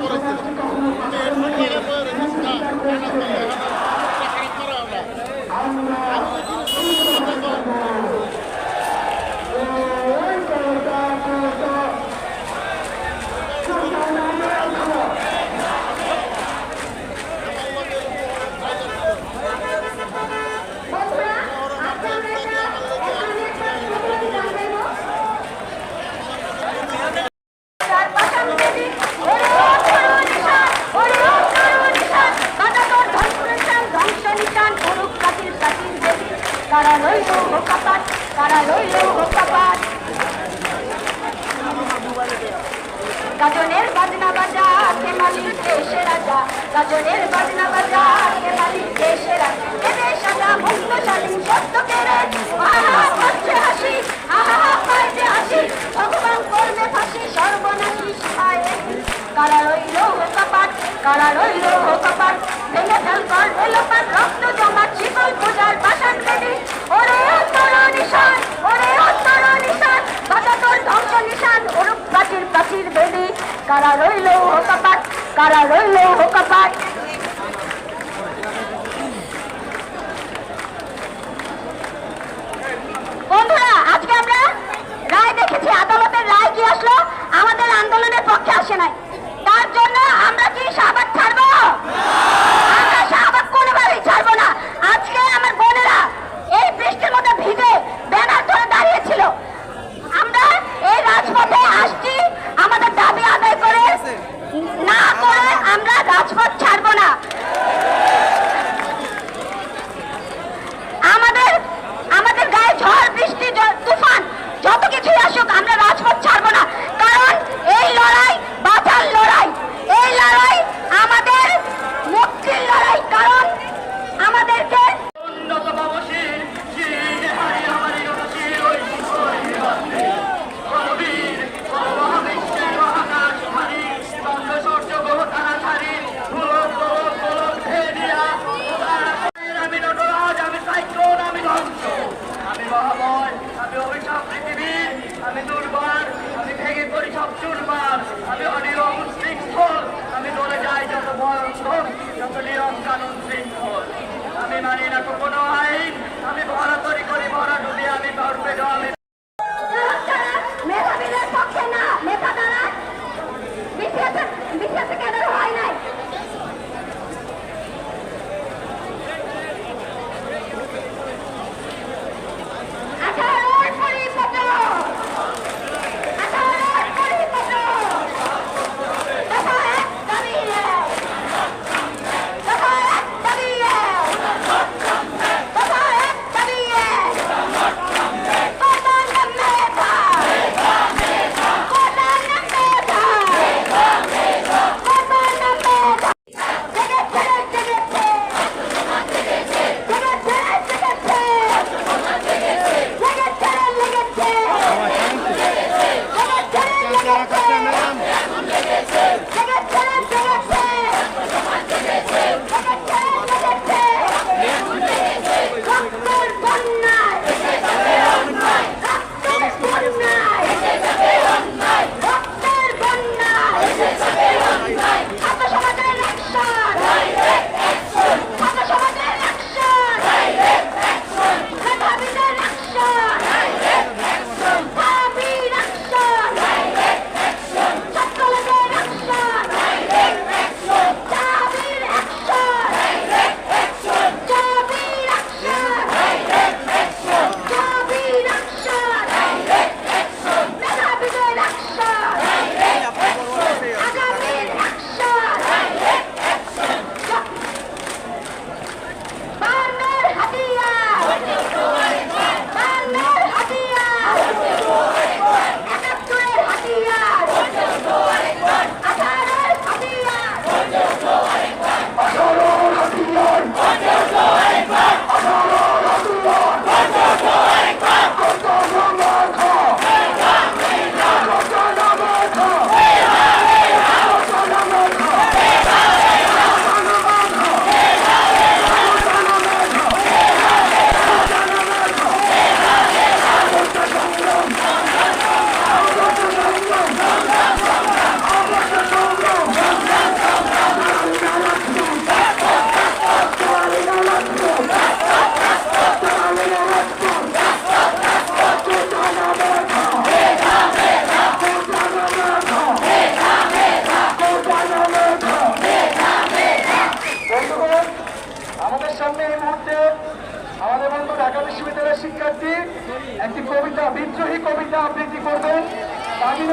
por este. গাজনের বাজনা বাজা, কে মালিক দেশে রাজা? গাজনের বাজনা বাজা, কে মালিক দেশে রাজা? দেবে সাজা মুক্ত সত্য কেড়ে আহা হাসি, আহা পাচ্ছে হাসি। ভগবান করবে ফাঁসি, সর্বনাশী শিখায় কারা রইল কপাট, কারা Là với. Bye.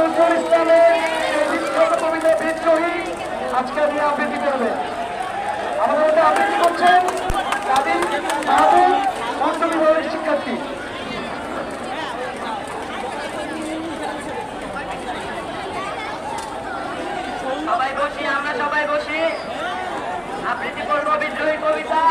নজরুল ইসলামের কবিতা বিদ্রোহী আজকে আপনি আবৃত্তি করবেন আমাদের মধ্যে আবৃত্তি করছেন কাদির মাহবুব মধ্য শিক্ষার্থী। সবাই বসি, আমরা সবাই বসি। আবৃত্তি করব বিদ্রোহী কবিতা।